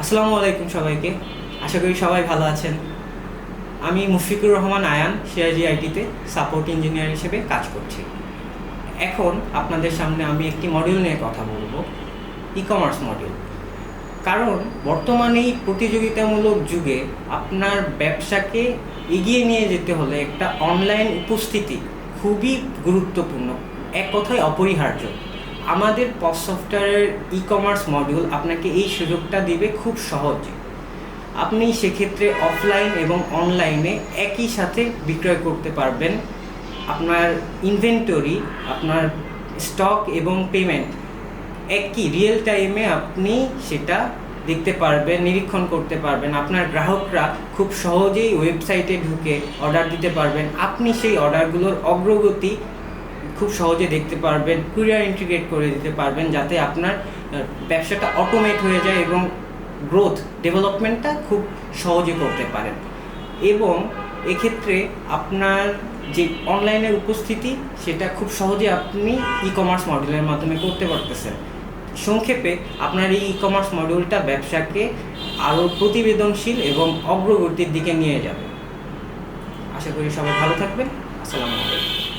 আসসালামু আলাইকুম সবাইকে। আশা করি সবাই ভালো আছেন। আমি মুশফিকুর রহমান আয়ান সিআইজি আইটিতে সাপোর্ট ইঞ্জিনিয়ার হিসেবে কাজ করছি। এখন আপনাদের সামনে আমি একটি মডিউল নিয়ে কথা বলব ই কমার্স মডিউল কারণ বর্তমানে এই প্রতিযোগিতামূলক যুগে আপনার ব্যবসাকে এগিয়ে নিয়ে যেতে হলে একটা অনলাইন উপস্থিতি খুবই গুরুত্বপূর্ণ, এক কথায় অপরিহার্য। আমাদের পস সফটওয়্যারের ই কমার্স মডিউল আপনাকে এই সুযোগটা দিবে খুব সহজে। আপনি সেক্ষেত্রে অফলাইন এবং অনলাইনে একই সাথে বিক্রয় করতে পারবেন। আপনার ইনভেন্টরি আপনার স্টক এবং পেমেন্ট একই রিয়েল টাইমে আপনি সেটা দেখতে পারবেন, নিরীক্ষণ করতে পারবেন। আপনার গ্রাহকরা খুব সহজেই ওয়েবসাইটে ঢুকে অর্ডার দিতে পারবেন। আপনি সেই অর্ডারগুলোর অগ্রগতি খুব সহজে দেখতে পারবেন, কুরিয়ার ইন্টিগ্রেট করে দিতে পারবেন যাতে আপনার ব্যবসাটা অটোমেট হয়ে যায় এবং গ্রোথ ডেভেলপমেন্টটা খুব সহজে করতে পারেন। এবং এক্ষেত্রে আপনার যে অনলাইনের উপস্থিতি, সেটা খুব সহজে আপনি ই কমার্স মডেলের মাধ্যমে করতে পারতেছেন। সংক্ষেপে, আপনার এই ই কমার্স মডিউলটা ব্যবসাকে আরও প্রতিবেদনশীল এবং অগ্রগতির দিকে নিয়ে যাবে। আশা করি সবাই ভালো থাকবেন। আসসালামু আলাইকুম।